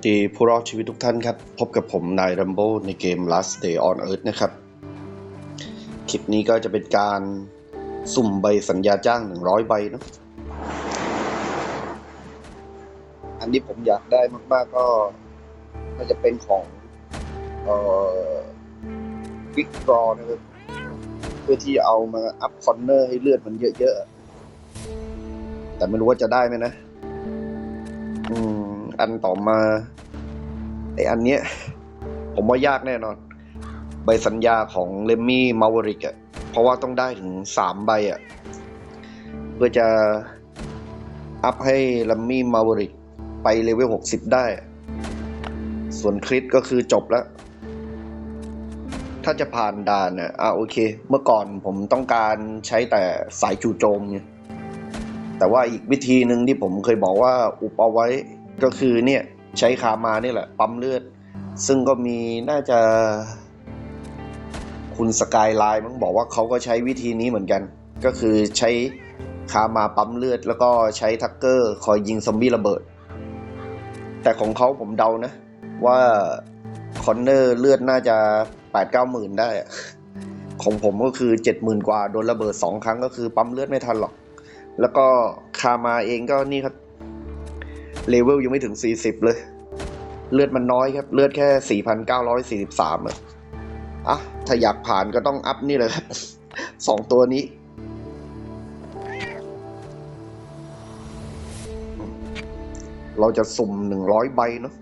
วัสดีผู้รอดชีวิตทุกท่านครับ พบกับผมนายรัมโบในเกม Last Day on Earth นะครับ คลิปนี้ก็จะเป็นการสุ่มใบสัญญาจ้าง 100 ใบเนอะอันที่ผมอยากได้มาก ๆ ก็น่าจะเป็นของเอ่อวิกรอนะครับเพื่อที่เอามาอัพคอนเนอร์ให้เลือดมันเยอะ ๆ แต่ไม่รู้ว่าจะได้ไหมนะ อืม อันต่อมาไออันเนี้ยผมว่ายากแน่นอน ใบสัญญาของเลมมี่มาวริกอะเพราะว่าต้องได้ถึงสามใบอะเพื่อจะอัพให้เลมมี่มาวริกไปเลเวลหกสิบได้ ส่วนคริสก็คือจบแล้ว ถ้าจะผ่านด่านอะอะโอเค เมื่อก่อนผมต้องการใช้แต่สายจู่โจมไงแต่ว่าอีกวิธีหนึ่งที่ผมเคยบอกว่าอุปเอาไว้ ก็คือเนี่ยใช้คามานี่แหละ ปั๊มเลือด ซึ่งก็มีน่าจะ คุณสกายไลน์มั้งบอกว่าเขาก็ใช้วิธีนี้เหมือนกัน ก็คือใช้คามาปั๊มเลือด แล้วก็ใช้ทักเกอร์คอยยิงซอมบี้ระเบิด แต่ของเขาผมเดานะ ว่าคอนเนอร์เลือดน่าจะแปดเก้าหมื่นได้ ของผมก็คือเจ็ดหมื่นกว่าโดนระเบิดสองครั้งก็คือปั๊มเลือดไม่ทันหรอก แล้วก็คามาเองก็นี่ครับ เลเวลยังไม่ถึง 40 เลย เลือดมันน้อยครับ เลือดแค่ 4,943อะอะ ถ้าอยากผ่านก็ต้องอัพนี่เลยครับสองตัวนี้ เราจะสุ่ม 100 ใบเนาะ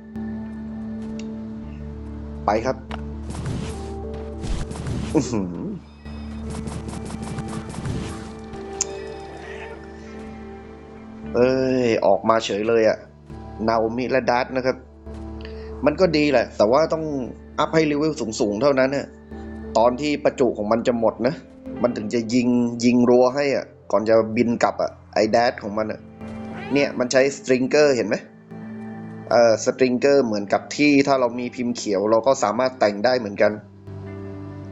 ไปครับอื้อหือเอ้ย ออกมาเฉยเลยอะ นาโอมิและดัตนะครับ มันก็ดีแหละ แต่ว่าต้องอัพให้เลเวลสูงๆ เท่านั้นเนี่ยตอนที่ประจุของมันจะหมดนะ มันถึงจะยิงยิงรัวให้อะ ก่อนจะบินกลับอะไอ้ดัตของมันอะ เนี่ยมันใช้สตริงเกอร์เห็นไหมเอ่อสตริงเกอร์เหมือนกับที่ถ้าเรามีพิมพ์เขียวเราก็สามารถแต่งได้เหมือนกัน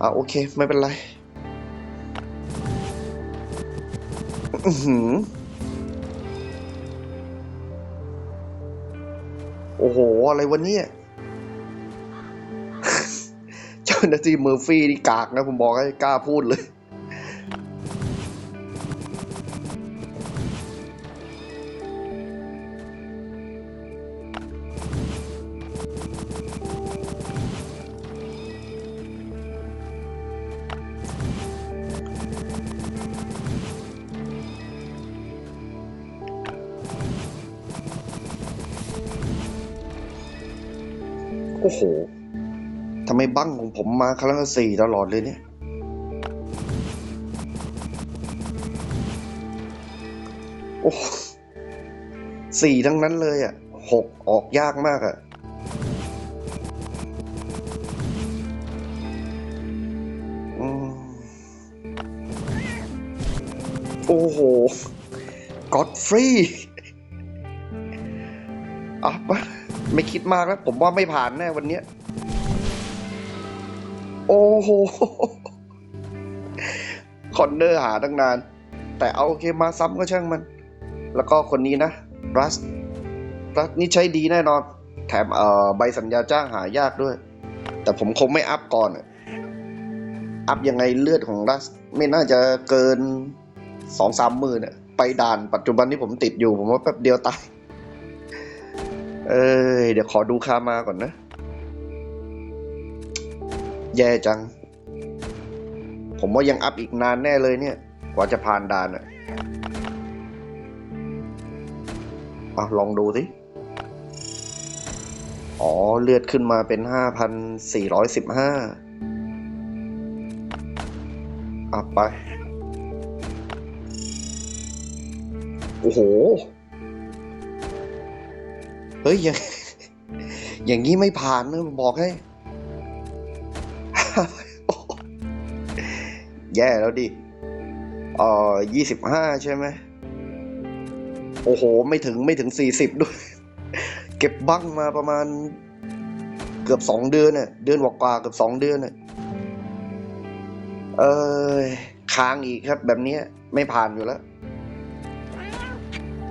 อะโอเค ไม่เป็นไร อือหือ อ้โห อะไรวะเนี่ยเจ้าหน้าที่เมอร์ฟี่นี่กากนะผมบอกให้กล้าพูดเลย ผมมาครั้งละสี่ตลอดเลยเนี่ยโอ้สี่ทั้งนั้นเลยอะหกออกยากมากอะอืมโอ้โหก็อดฟรีอะไม่คิดมากแล้ว ผมว่าไม่ผ่านแน่วันเนี้ย โอ้โหคอนเนอร์หาตั้งนาน แต่เอาโอเคมาซ้ำก็ช่างมัน แล้วก็คนนี้นะรัสรัสนี่ใช้ดีแน่นอน แถมเอ่อใบสัญญาจ้างหายากด้วย แต่ผมคงไม่อัพก่อน อัพยังไงเลือดของรัส ไม่น่าจะเกินสองสามหมื่นอะไปด่านปัจจุบันที่ผมติดอยู่ ผมว่าแป๊บเดียวตาย เอ้ยเดี๋ยวขอดูคามาก่อนนะ แย่จัง ผมว่ายังอัพอีกนานแน่เลยเนี่ย กว่าจะผ่านด่านอะเอาลองดูสิ อ๋อ เลือดขึ้นมาเป็นห้าพันสี่ร้อยสิบห้าอัพไป โอ้โห เฮ้ย อย่างอย่างนี้ไม่ผ่านนะบอกให้ แย่แล้วดิอ่อยี่สิบห้าใช่ไหมโอ้โห ไม่ถึงไม่ถึงสี่สิบด้วย เก็บบั้งมาประมาณ เกือบสองเดือนน่ะ เดือนกว่าเกือบสองเดือนน่ะ เอ้ยค้างอีกครับ แบบนี้ไม่ผ่านอยู่แล้ว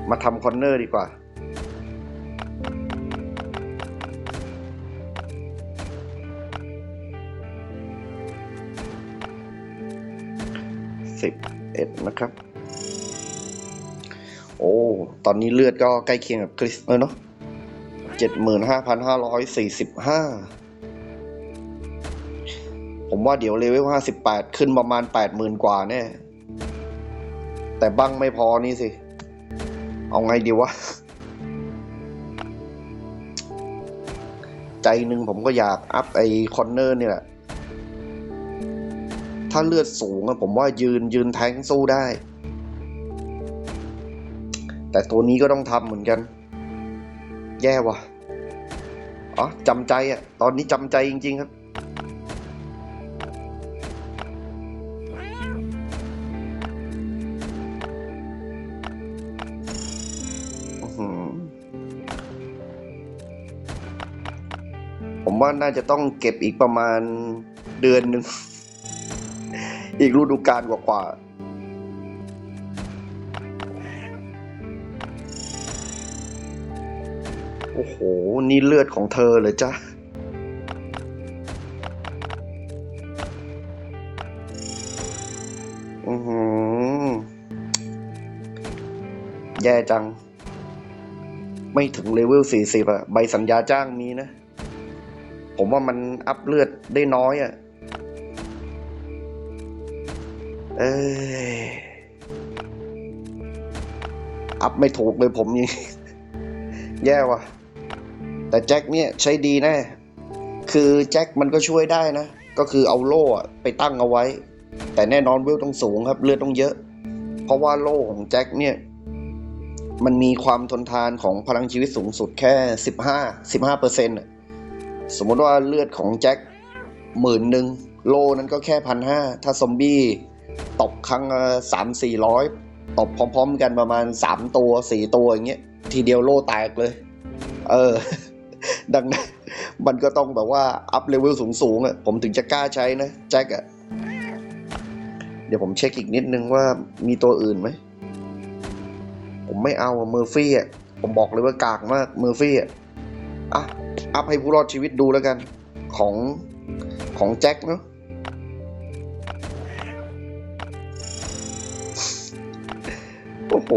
มาทำคอนเนอร์ดีกว่า สิบเอ็ดนะครับ โอ้ ตอนนี้เลือดก็ใกล้เคียงกับคริสเลยเนาะเจ็ดหมื่นห้าพันห้าร้อยสี่สิบห้าผมว่าเดี๋ยวเลเวลห้าสิบแปดขึ้นประมาณแปดหมื่นกว่าแน่ แต่บังไม่พอนี่สิ เอาไงดีวะ ใจหนึ่งผมก็อยากอัพไอคอนเนอร์นี่แหละ ถ้าเลือดสูงอะผมว่ายืนยืนแทงสู้ได้ แต่ตัวนี้ก็ต้องทำเหมือนกัน แย่ว่ะอ๋อจำใจอะตอนนี้จำใจจริง ๆ ครับอื้อหือผมว่าน่าจะต้องเก็บอีกประมาณเดือนหนึ่ง อีกฤดูกาลกว่าๆโอ้โห นี่เลือดของเธอเลยจ้ะ อือหือ แย่จัง ไม่ถึงเลเวลสี่สิบอะใบสัญญาจ้างมีนะ ผมว่ามันอัพเลือดได้น้อยอะ เอ้ย อัพไม่ถูกเลยผมนี่แย่ว่ะ แต่แจ็คเนี่ยใช้ดีแน่คือแจ็คมันก็ช่วยได้นะ ก็คือเอาโล่ไปตั้งเอาไว้ แต่แน่นอนเวลต้องสูงครับ เลือดต้องเยอะ เพราะว่าโล่ของแจ็คเนี่ยมันมีความทนทานของพลังชีวิตสูงสุดแค่สิบห้าสิบห้าเปอร์เซ็นต์สมมติว่าเลือดของแจ็คหมื่นหนึ่งโลนั้นก็แค่พันห้าถ้าซอมบี้ ตบครั้งสามสี่ร้อยตบพร้อม ๆ กันประมาณสามตัวสี่ตัวอย่างเงี้ยทีเดียวโลแตกเลย เออ ดังนั้นมันก็ต้องแบบว่า อัพเลเวลสูงๆอะผมถึงจะกล้าใช้นะแจ็คอะเดี๋ยวผมเช็คอีกนิดนึงว่ามีตัวอื่นไหม ผมไม่เอาเมอร์ฟี่อะผมบอกเลยว่ากากมากเมอร์ฟี่อะอะอัพให้ผู้รอดชีวิตดูแล้วกัน ของของแจ็คเนาะ อ้โห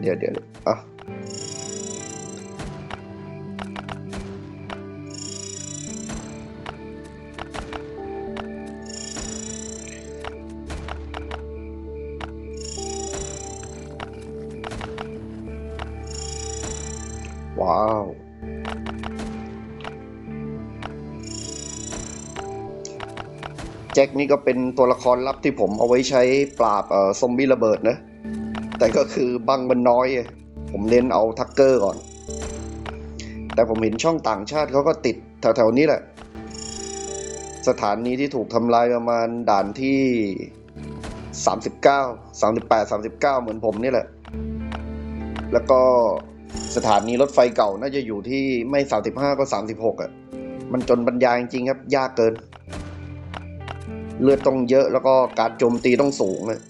เดี๋ยวเดี๋ยวอะว้าว แจ็คนี่ก็เป็นตัวละครลับที่ผมเอาไว้ใช้ปราบเอ่อซอมบี้ระเบิดนะ แต่ก็คือบังมันน้อย ผมเน้นเอาทักเกอร์ก่อน แต่ผมเห็นช่องต่างชาติเขาก็ติดแถวๆนี้แหละ สถานีที่ถูกทำลายประมาณด่านที่ 39 38 39 เหมือนผมนี่แหละ แล้วก็สถานีรถไฟเก่าน่าจะอยู่ที่ไม่ 35 ก็ 36อะ มันจนบรรยายจริงครับ ยากเกิน เลือดต้องเยอะแล้วก็การโจมตีต้องสูงเลย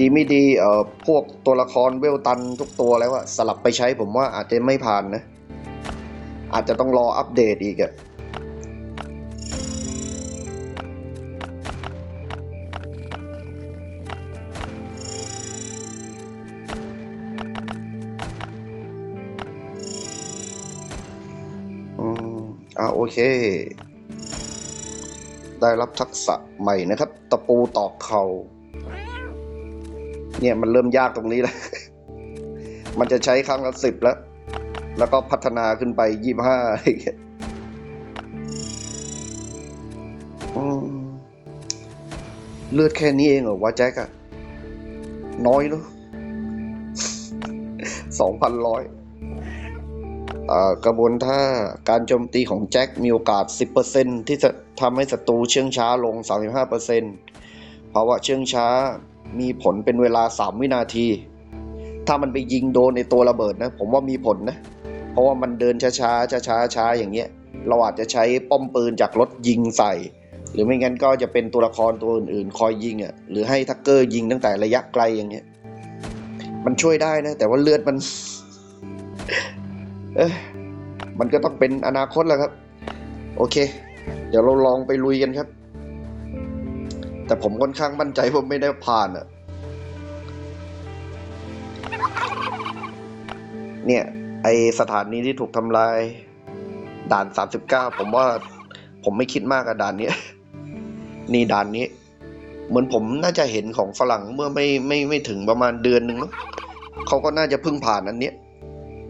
ดีไม่ดีเอ่อพวกตัวละครเวลตันทุกตัวแล้วอะสลับไปใช้ผมว่าอาจจะไม่ผ่านนะ อาจจะต้องรออัปเดตอีกอะอืมอ่าโอเค ได้รับทักษะใหม่นะครับ ตะปูตอกเขา่า เนี่ยมันเริ่มยากตรงนี้แล้ว มันจะใช้ครั้งละสิบแล้ว แล้วก็พัฒนาขึ้นไปยี่ห้าอะไรเงี้ยเลือดแค่นี้เองเหรอวะแจ็คอะน้อยเนอะสองพันร้อยกระบวนท่าการโจมตีของแจ็คมีโอกาส 10%ที่จะทำให้ศัตรูเชื่องช้าลง 35%ภาวะเชื่องช้า มีผลเป็นเวลา 3 วินาที ถ้ามันไปยิงโดนในตัวระเบิดนะ ผมว่ามีผลนะ เพราะว่ามันเดินช้าๆช้าๆช้าอย่างเงี้ย เราอาจจะใช้ป้อมปืนจากรถยิงใส่ หรือไม่งั้นก็จะเป็นตัวละครตัวอื่นๆ คอยยิงอะ หรือให้ทักเกอร์ยิงตั้งแต่ระยะไกลอย่างเงี้ย มันช่วยได้นะ แต่ว่าเลือดมัน เอ้ยมันก็ต้องเป็นอนาคตแหละครับ โอเค เดี๋ยวเราลองไปลุยกันครับ แต่ผมค่อนข้างมั่นใจว่าไม่ได้ผ่านอะเนี่ย ไอสถานีที่ถูกทำลาย ด่านสามสิบเก้าผมว่าผมไม่คิดมากกับด่านนี้ นี่ด่านนี้ เหมือนผมน่าจะเห็นของฝรั่งเมื่อไม่ไม่ไม่ถึงประมาณเดือนหนึ่งมั้งเขาก็น่าจะเพิ่งผ่านอันเนี้ย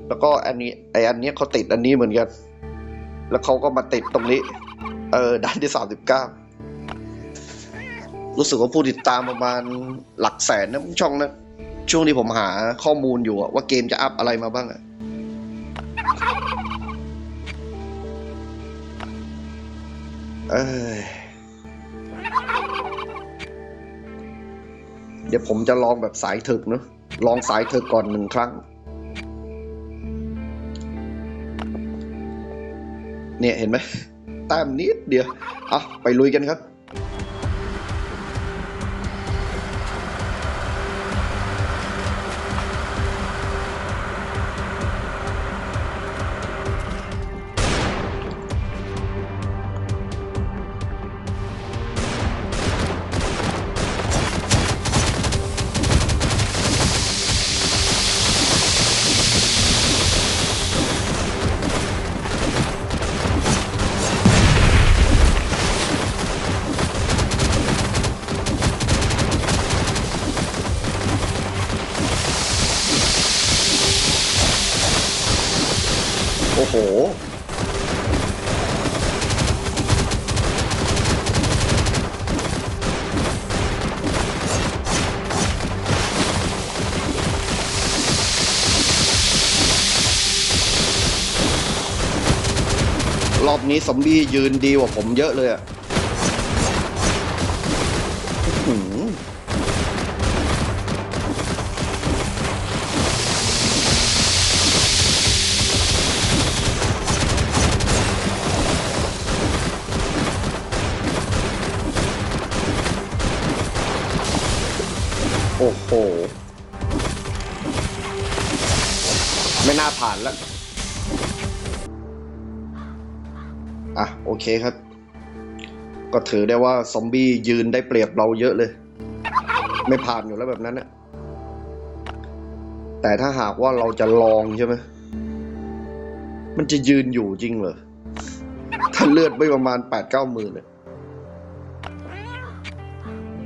แล้วก็อันนี้ไออันเนี้ยเขาติดอันนี้เหมือนกัน แล้วเขาก็มาติดตรงนี้ เออด่านที่สามสิบเก้า รู้สึกว่าผู้ติดตามประมาณหลักแสนนะช่องนะช่วงที่ผมหาข้อมูลอยู่ว่าเกมจะอัพอะไรมาบ้างอะเอยเดี๋ยวผมจะลองแบบสายถึกเนอะลองสายถึกก่อนหนึ่งครั้ง เนี่ยเห็นไหมแต้มนิดเดียวอะไปลุยกันครับ นี้ซอมบี้ยืนดีกว่าผมเยอะเลยอะโอ้โห ไม่น่าผ่านแล้ว โอเคครับ ก็ถือได้ว่าซอมบี้ยืนได้เปรียบเราเยอะเลย ไม่ผ่านอยู่แล้วแบบนั้นนะแต่ถ้าหากว่าเราจะลองใช่ไหมมันจะยืนอยู่จริงเหรอ ถ้าเลือดไม่ประมาณแปดเก้าหมื่นเลย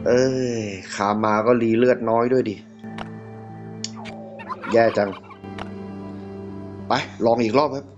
เอ้ย ขามาก็รีเลือดน้อยด้วยดิ แย่จัง ไป ลองอีกรอบครับ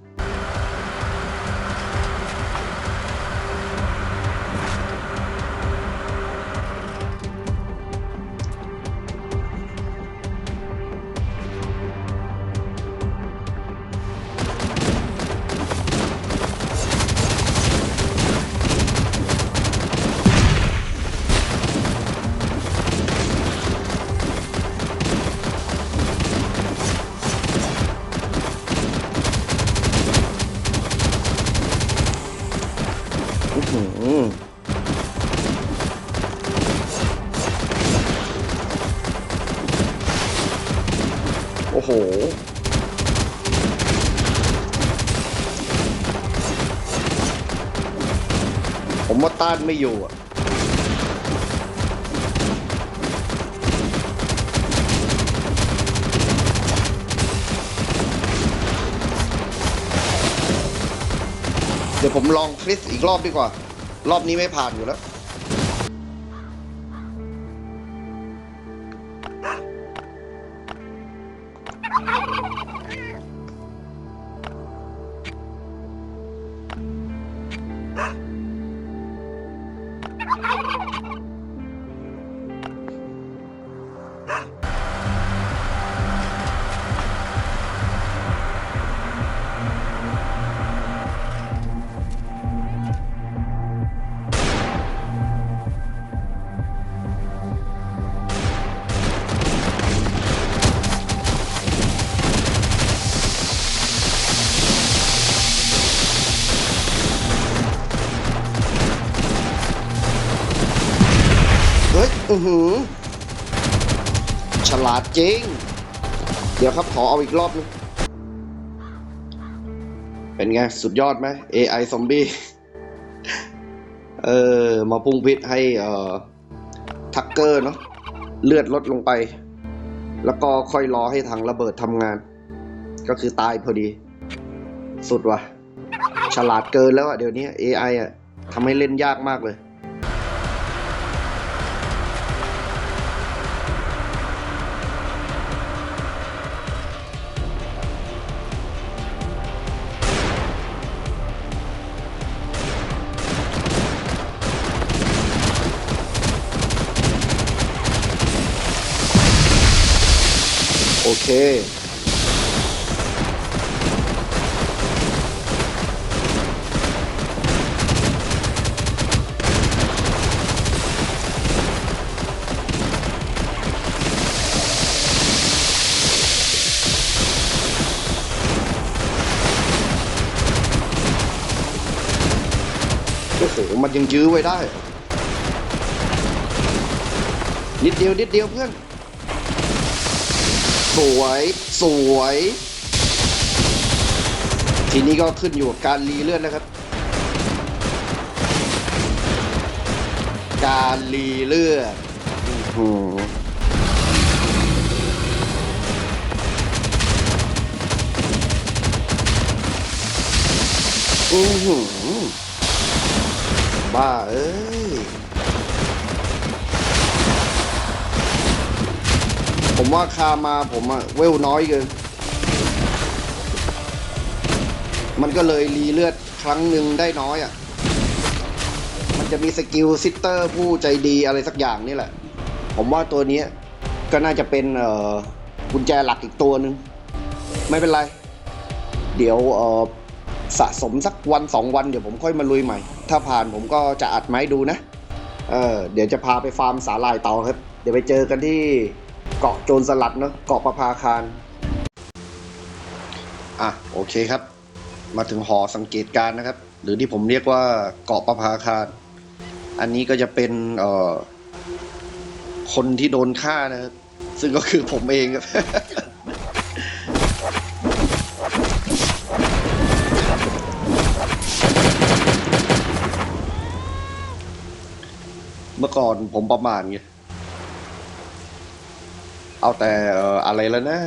ไม่อยู่อะเดี๋ยวผมลองคริสอีกรอบดีกว่า รอบนี้ไม่ผ่านอยู่แล้ว อือหือ ฉลาดจริง เดี๋ยวครับขอเอาอีกรอบนึง เป็นไง สุดยอดไหม AI ซอมบี้เออ มาพุ่งพิษให้เอ่อทักเกอร์เนาะเลือดลดลงไป แล้วก็ค่อยรอให้ถังระเบิดทำงาน ก็คือตายพอดี สุดว่ะ ฉลาดเกินแล้วอะเดี๋ยวนี้ AI อะทำให้เล่นยากมากเลย เค โอ้โห มันยังยื้อไว้ได้ นิดเดียว นิดเดียวเพื่อน สวยสวย ทีนี้ก็ขึ้นอยู่กับการรีเลือดแล้วครับ การรีเลือดอือหืออือหือบ้าเอ้ย ว่าคามาผมอะเวลน้อยเกิน มันก็เลยรีเลือดครั้งหนึ่งได้น้อยอะมันจะมีสกิลซิสเตอร์ผู้ใจดีอะไรสักอย่างนี่แหละ ผมว่าตัวนี้ก็น่าจะเป็นเออกุญแจหลักอีกตัวหนึ่งไม่เป็นไร เดี๋ยวเออสะสมสักวันสองวันเดี๋ยวผมค่อยมาลุยใหม่ ถ้าผ่านผมก็จะอัดไม้ดูนะ เออเดี๋ยวจะพาไปฟาร์มสาลายเตาครับ เดี๋ยวไปเจอกันที่ เกาะโจรสลัดเนาะเกาะประภาคาร อะโอเคครับ มาถึงหอสังเกตการนะครับ หรือที่ผมเรียกว่าเกาะประภาคาร อันนี้ก็จะเป็นเอ่อคนที่โดนฆ่านะครับซึ่งก็คือผมเองครับเมื่อก่อนผมประมาณไง เอาแต่อะไรแล้วนะ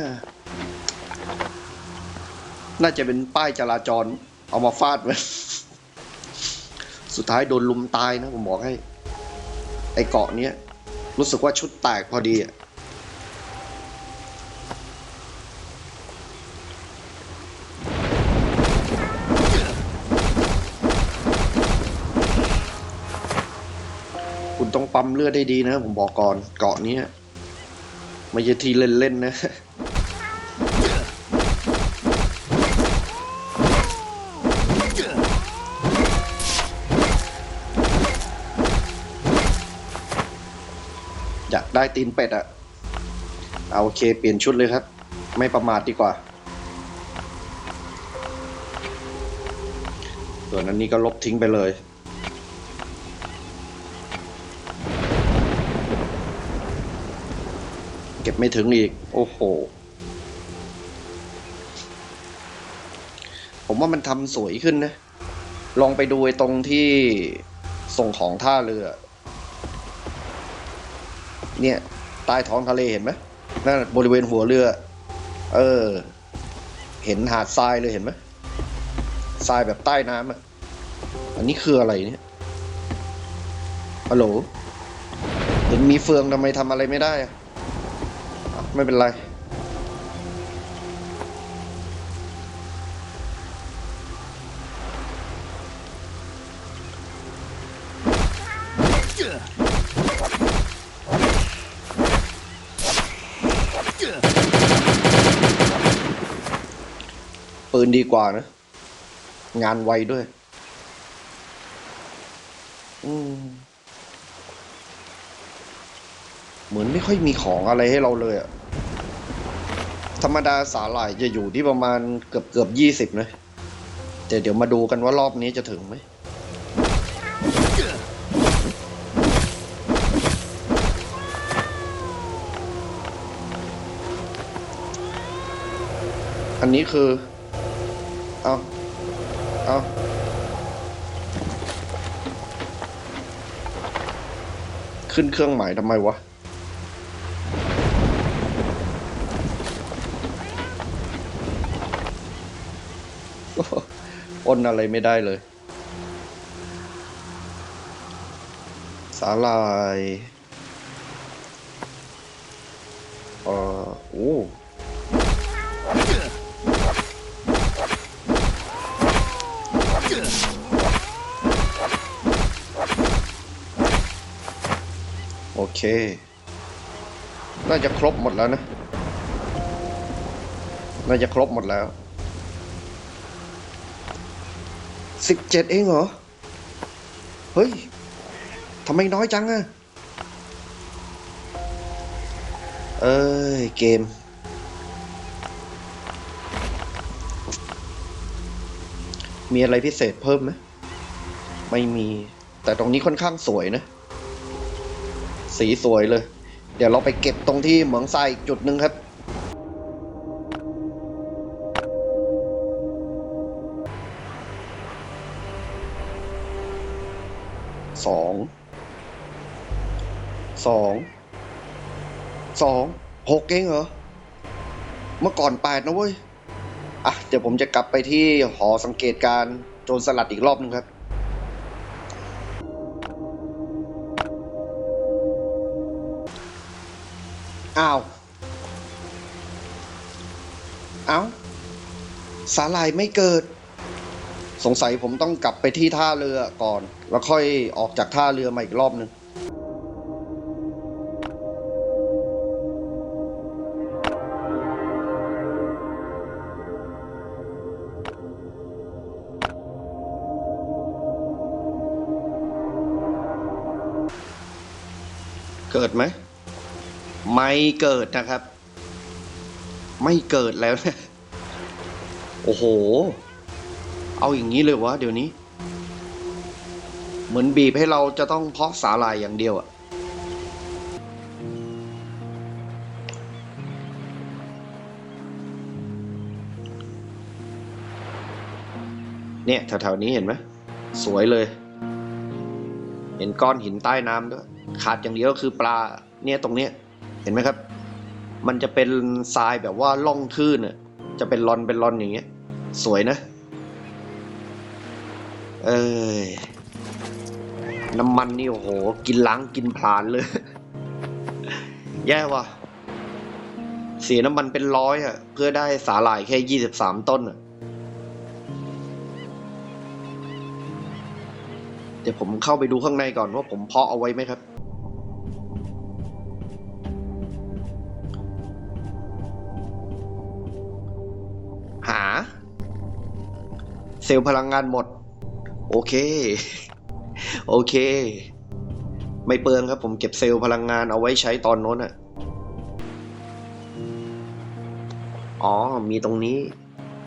น่าจะเป็นป้ายจราจร เอามาฟาดไว้สุดท้ายโดนลุมตายนะผมบอกให้ ไอเกาะเนี้ย รู้สึกว่าชุดแตกพอดีอะคุณต้องปั๊มเลือดได้ดีนะผมบอกก่อนเกาะเนี้ย ไม่ใช่ทีเล่นๆนะอยากได้ตีนเป็ดอะเอาโอเคเปลี่ยนชุดเลยครับ ไม่ประมาทดีกว่า ส่วนอันนี้ก็ลบทิ้งไปเลย เก็บ ไม่ถึงอีก โอ้โห ผมว่ามันทำสวยขึ้นนะ ลองไปดูไอ้ตรงที่ส่งของท่าเรือ เนี่ยใต้ท้องทะเลเห็นไหมนั่นบริเวณหัวเรือ เออ เห็นหาดทรายเลยเห็นไหมทรายแบบใต้น้ำอะ อันนี้คืออะไรเนี่ยฮัลโหลเห็นมีเฟืองทำไมทำอะไรไม่ได้อะอะ ไม่เป็นไร ปืนดีกว่านะ งานไวด้วย อืมเหมือนไม่ค่อยมีของอะไรให้เราเลยอะ ธรรมดาสาหร่ายจะอยู่ที่ประมาณเกือบเกือบยี่สิบนะแต่เดี๋ยวมาดูกันว่ารอบนี้จะถึงไหมอันนี้คือ เอาเอาขึ้นเครื่องหมายทำไมวะ อ้นอะไรไม่ได้เลย สาลายเอ่อโอ้โอเค น่าจะครบหมดแล้วนะ น่าจะครบหมดแล้ว สิบเจ็ดเองเหรอ เฮ้ยทำไมน้อยจังอะเอ้ย เกม มีอะไรพิเศษเพิ่มไหมไม่มี แต่ตรงนี้ค่อนข้างสวยนะ สีสวยเลย เดี๋ยวเราไปเก็บตรงที่เหมืองทรายอีกจุดหนึ่งครับ องสองสองหกเองเหรอ เมื่อก่อนแปดนะเว้ย อะ เดี๋ยวผมจะกลับไปที่หอสังเกตการณ์โจรสลัดอีกรอบนึงครับอ้าวเอ้าสาลายไม่เกิด สงสัยผมต้องกลับไปที่ท่าเรือก่อน แล้วค่อยออกจากท่าเรือมาอีกรอบนึงเกิดไหม ไม่เกิดนะครับ ไม่เกิดแล้วนะโอ้โห เอาอย่างนี้เลยวะเดี๋ยวนี้ เหมือนบีบให้เราจะต้องเพาะสาลายอย่างเดียวอะเนี่ยแถวๆนี้เห็นไหมสวยเลย เห็นก้อนหินใต้น้ำด้วย ขาดอย่างเดียวก็คือปลาเนี่ยตรงเนี้ยเห็นไหมครับ มันจะเป็นทรายแบบว่าล่องทื่นน่ะจะเป็นรอนเป็นรอนอย่างเงี้ย สวยนะ เอ้ยน้ำมันนี่โอ้โห กินล้างกินพลานเลย แย่ว่ะ เสียน้ำมันเป็นร้อยอะเพื่อได้สาหร่ายแค่ยี่สิบสามต้นอะเดี๋ยวผมเข้าไปดูข้างในก่อนว่าผมเพาะเอาไว้ไหมครับ หา เซลล์พลังงานหมด โอเค โอเค ไม่เปลืองครับผมเก็บเซลล์พลังงานเอาไว้ใช้ตอนโน้นอะอ๋อ มีตรงนี้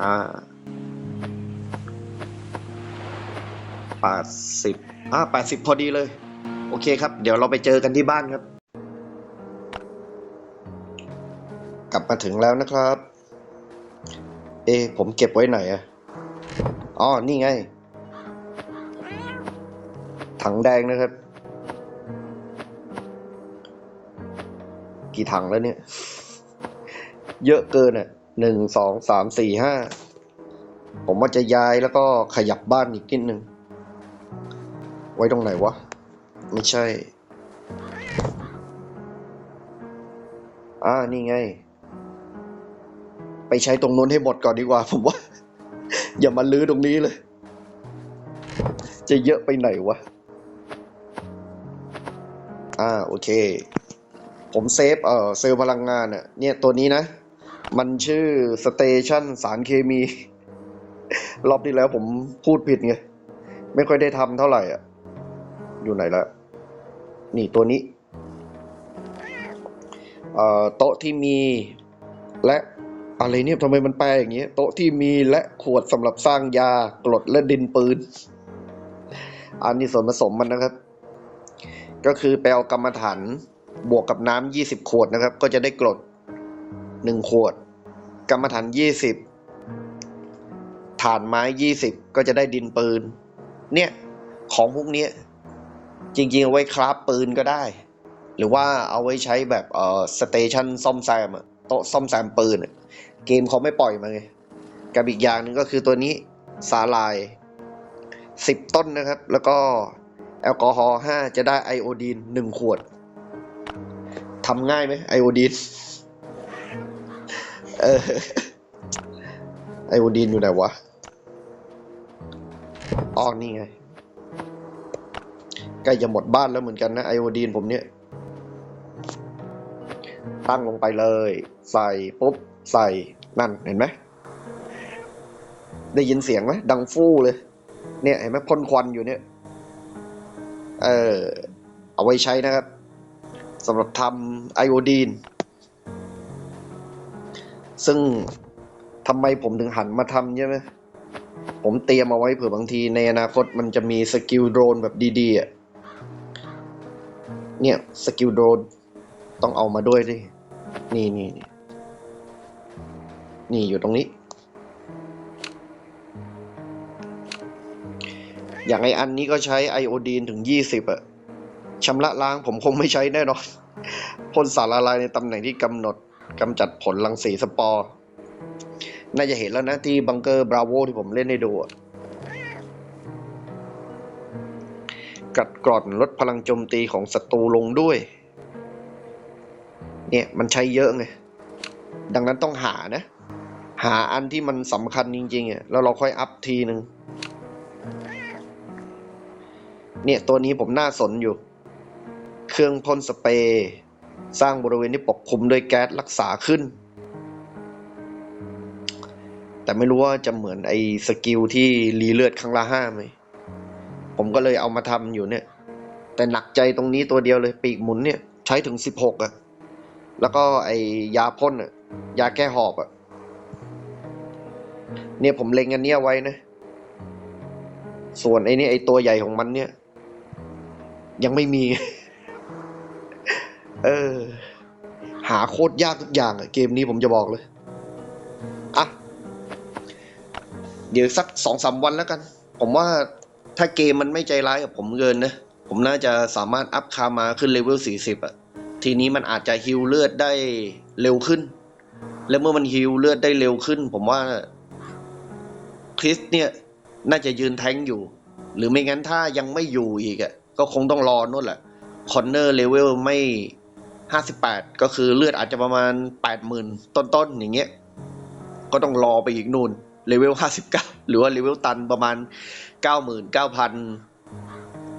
อ่าแปดสิบอ่าแปดสิบพอดีเลย โอเคครับ เดี๋ยวเราไปเจอกันที่บ้านครับ กลับมาถึงแล้วนะครับ เอะผมเก็บไว้ไหนอะอ๋อ นี่ไง ถังแดงนะครับ กี่ถังแล้วเนี่ย เยอะเกินอะหนึ่งสองสามสี่ห้าผมว่าจะย้ายแล้วก็ขยับบ้านอีกนิดนึง ไว้ตรงไหนวะ ไม่ใช่ อ่า นี่ไง ไปใช้ตรงนู้นให้หมดก่อนดีกว่า ผมว่า อย่ามาลื้อตรงนี้เลย จะเยอะไปไหนวะ อ่าโอเค ผมเซฟเอ่อเซลล์พลังงานอะเนี่ยตัวนี้นะ มันชื่อสเตชันสารเคมี รอบที่แล้วผมพูดผิดไง ไม่ค่อยได้ทำเท่าไหร่อะ อยู่ไหนละนี่ตัวนี้เอ่อโต๊ะที่มีและอะไรเนี่ยทำไมมันแปลอย่างเงี้ยโต๊ะที่มีและขวดสำหรับสร้างยากรดและดินปืน อันนี้ส่วนผสมมันนะครับ ก็คือไปเอากรรมฐานบวกกับน้ำยี่สิบขวดนะครับ ก็จะได้กรดหนึ่งขวด กรรมฐานยี่สิบฐานไม้ยี่สิบก็จะได้ดินปืน เนี่ยของพวกนี้จริงๆเอาไว้คราฟปืนก็ได้ หรือว่าเอาไว้ใช้แบบเอ่อสเตชันซ่อมแซมอะโต๊ะซ่อมแซมปืนเกมเขาไม่ปล่อยมาไงกับอีกอย่างหนึ่งก็คือตัวนี้สาลายสิบต้นนะครับ แล้วก็ แอลกอฮอล์ห้าจะได้ไอโอดีนหนึ่งขวดทำง่ายไหมไอโอดีนเออไอโอดีนอยู่ไหนวะอ๋อนี่ไงใกล้จะหมดบ้านแล้วเหมือนกันนะไอโอดีนผมเนี่ยตั้งลงไปเลย ใส่ปุ๊บ ใส่นั่นเห็นไหมได้ยินเสียงไหมดังฟู่เลย เนี่ยเห็นไหมพ่นควันอยู่เนี่ย เออเอาไว้ใช้นะครับสำหรับทำไอโอดีน ซึ่งทำไมผมถึงหันมาทำใช่ไหมผมเตรียมเอาไว้เผื่อบางทีในอนาคตมันจะมีสกิลโดรนแบบดีๆอะเนี่ยสกิลโดรนต้องเอามาด้วยดิ นี่นี่นี่นี่อยู่ตรงนี้ อย่างไออันนี้ก็ใช้ไอโอดีนถึงยี่สิบอะชำระล้างผมคงไม่ใช้แน่นอนพ่นสารละลายในตำแหน่งที่กำหนดกำจัดผลรังสีสปอร์ น่าจะเห็นแล้วนะที่บังเกอร์บราโวที่ผมเล่นให้ดูกัดกร่อนลดพลังโจมตีของศัตรูลงด้วย เนี่ยมันใช้เยอะไง ดังนั้นต้องหานะ หาอันที่มันสำคัญจริงๆอะแล้วเราค่อยอัพทีหนึ่ง เนี่ยตัวนี้ผมน่าสนอยู่ เครื่องพ่นสเปรย์สร้างบริเวณที่ปกคลุมด้วยแก๊สรักษาขึ้น แต่ไม่รู้ว่าจะเหมือนไอ้สกิลที่รีเลือดครั้งละห้าไหมผมก็เลยเอามาทำอยู่เนี่ย แต่หนักใจตรงนี้ตัวเดียวเลยปีกหมุนเนี่ย ใช้ถึงสิบหกอะแล้วก็ไอ้ยาพ่นอะยาแก้หอบอะเนี่ยผมเล็งอันเนี้ยไว้นะ ส่วนไอ้นี่ไอ้ตัวใหญ่ของมันเนี่ย ยังไม่มี เออ หาโคตรยากทุกอย่างอะเกมนี้ผมจะบอกเลยอะเดี๋ยวสักสองสามวันแล้วกัน ผมว่าถ้าเกมมันไม่ใจร้ายกับผมเกินนะ ผมน่าจะสามารถอัพคามาขึ้นเลเวลสี่สิบอะทีนี้มันอาจจะฮิลเลือดได้เร็วขึ้น และเมื่อมันฮิลเลือดได้เร็วขึ้น ผมว่าคริสเนี่ยน่าจะยืนแทงอยู่ หรือไม่งั้นถ้ายังไม่อยู่อีกอะ ก็คงต้องรอนู่นแหละคอนเนอร์เลเวลไม่ห้าสิบแปดก็คือเลือดอาจจะประมาณแปดหมื่นต้นๆ อย่างเงี้ย ก็ต้องรอไปอีกนู่นเลเวลห้าสิบเก้าหรือว่าเลเวลตันประมาณเก้าหมื่นเก้าพัน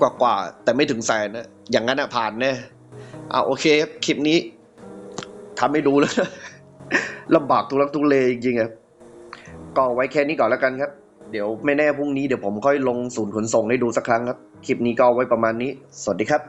กว่าๆ แต่ไม่ถึงแสนนะ อย่างนั้นอะผ่านแน่อ่าโอเคครับ คลิปนี้ทำให้ดูแล้วนะลำบากทุลักทุเลจริงๆอะก็เอาไว้แค่นี้ก่อนแล้วกันครับ เดี๋ยวไม่แน่พรุ่งนี้เดี๋ยวผมค่อยลงศูนย์ขนส่งให้ดูสักครั้งครับ คลิปนี้ก็ไว้ประมาณนี้ สวัสดีครับ